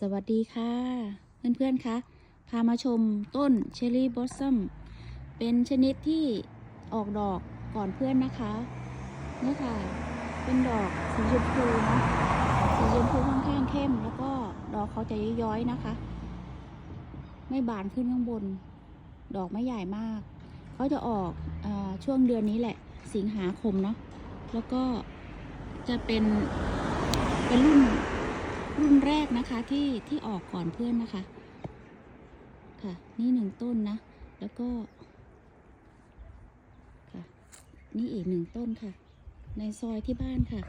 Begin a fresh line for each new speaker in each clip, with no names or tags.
สวัสดีค่ะ เพื่อนๆคะพามาชมต้นเชอรี่บอสซัมเป็นชนิดที่ออกดอกก่อนเพื่อนนะคะนี่ค่ะ เป็นดอกสีชมพูนะสีชมพูค่อนข้างเข้ม แล้วก็ดอกเขาจะย้อยๆนะคะ ไม่บานขึ้นข้างบน ดอกไม่ใหญ่มากเขาจะออกอช่วงเดือนนี้แหละ สิงหาคมเนาะแล้วก็จะเป็นเป็นรุ่น รุ่นแรกนะคะที่ที่ออกก่อนเพื่อนนะคะ ค่ะ นี่หนึ่งต้นนะ แล้วก็ ค่ะ นี่อีกหนึ่งต้นค่ะ ในซอยที่บ้านค่ะ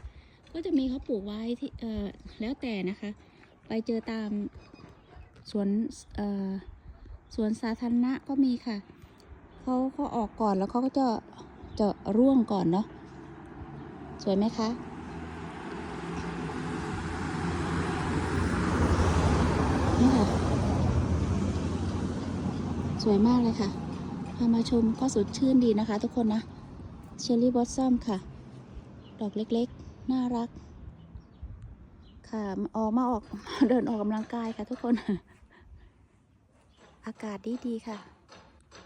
ก็จะมีเขาปลูกไว้ที่เอ่อแล้วแต่นะคะ ไปเจอตามสวนเอ่อสวนสาธารณะก็มีค่ะเขาเขาออกก่อนแล้วเขาก็จะจะร่วงก่อนเนาะสวยไหมคะ นี่ค่ะ ส วยมากเลยค่ะ พามาชมก็สดชื่นดีนะคะ ทุกคนนะเชอร์รี่บอสซัมค่ะ ดอกเล็กๆ น่ารัก ค่ะออกมาออกเดินออกกำลังกายค่ะทุกคน อากาศดีดีๆค่ะ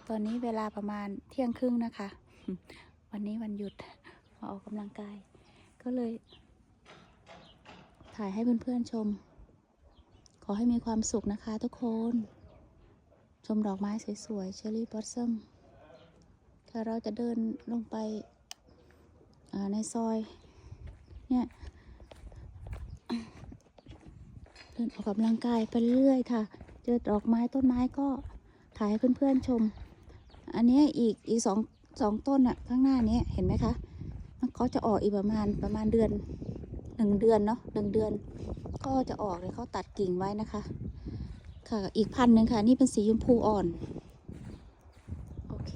ตอนนี้เวลาประมาณเที่ยงครึ่งนะคะ วันนี้วันหยุดมาออกกำลังกาย ก็เลย ถ่ายให้เพื่อนๆชม ขอให้มีความสุขนะคะทุกคน ชมดอกไม้สวยๆเชอรี่บอสซัมค่ะเราจะเดินลงไปในซอย เนี่ยเดินออกกำลังกายไปเรื่อยค่ะ เจอดอกไม้ต้นไม้ก็ถ่ายให้เพื่อนๆชม อันนี้อีกอีกสองสองต้นอะข้างหน้านี้เห็นไหมคะเขาจะออกอีกประมาณประมาณเดือนหนึ่งเดือนเนาะหนึ่งเดือน ก็จะออกเลยเขาตัดกิ่งไว้นะคะ ค่ะ อีกพันหนึ่งค่ะ นี่เป็นสีชมพูอ่อน โอเค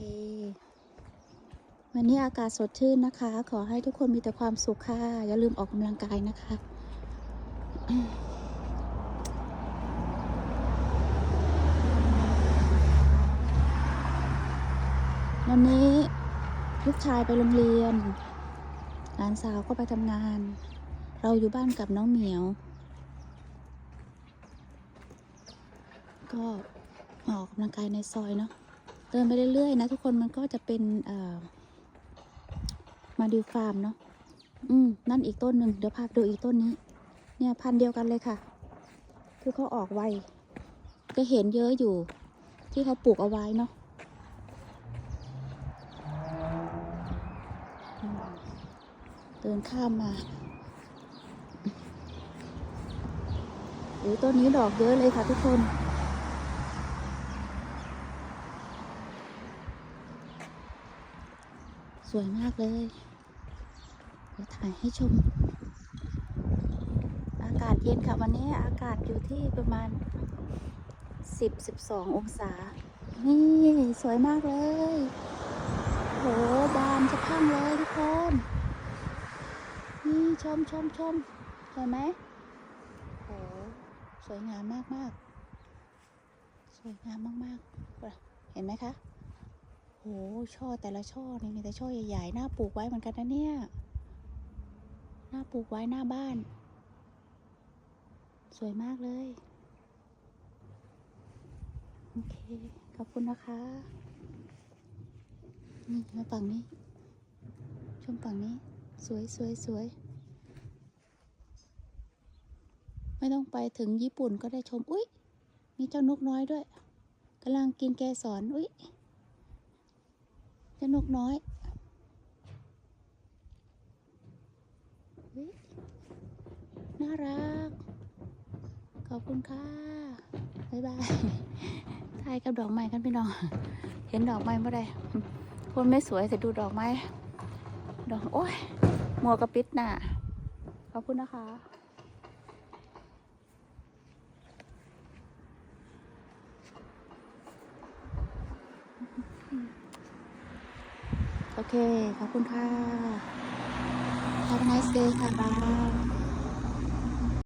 วันนี้อากาศสดชื่นนะคะ ขอให้ทุกคนมีแต่ความสุขค่ะ อย่าลืมออกกำลังกายนะคะวันนี้ลูกชายไปโรงเรียน หลานสาวก็ไปทำงาน เราอยู่บ้านกับน้องเหมียว ก็ออกกำลังกายในซอยเนาะเดินไปเรื่อยๆนะทุกคนมันก็จะเป็นมาดูฟาร์มเนาะอืมนั่นอีกต้นหนึ่งเดี๋ยวพาดูอีกต้นนี้ เนี่ยพันเดียวกันเลยค่ะ คือเขาออกไวก็เห็นเยอะอยู่ ที่เขาปลูกเอาไว้เนาะเดินข้ามมาหรือต้นนี้ดอกเยอะเลยค่ะทุกคน สวยมากเลย เดี๋ยวถ่ายให้ชม อากาศเย็นค่ะวันนี้อากาศอยู่ที่ประมาณ 10-12 องศา นี่สวยมากเลย โหบานสะพังเลยทุกคน นี่ชมชมชมสวยไหมโหสวยงามมากมากสวยงามมากๆ เห็นไหมคะ หช่อแต่ละช่อนี่มีแต่ช่อใหญ่ๆน่าปลูกไว้เหมือนกันนะเนี่ยน่าปลูกไว้หน้าบ้าน สวยมากเลย โอเค ขอบคุณนะคะ นี่มาฝั่งนี้ ชมฝั่งนี้ สวยสวยสวย ไม่ต้องไปถึงญี่ปุ่นก็ได้ชม อุ๊ย มีเจ้านกน้อยด้วยกำลังกินแกสอน อุ๊ย เจ้านกน้อยน่ารัก ขอบคุณค่ะ บ๊ายบายถ่ายกับดอกไม้กันพี่น้อง เห็นดอกไม้เมื่อไรคนไม่สวยแต่ดูดอกไม้ ดอก โอ้ยมัวกระปิดหน้าขอบคุณนะคะ โอเค ขอบคุณค่ะ Have a nice day ค่ะบ๊าย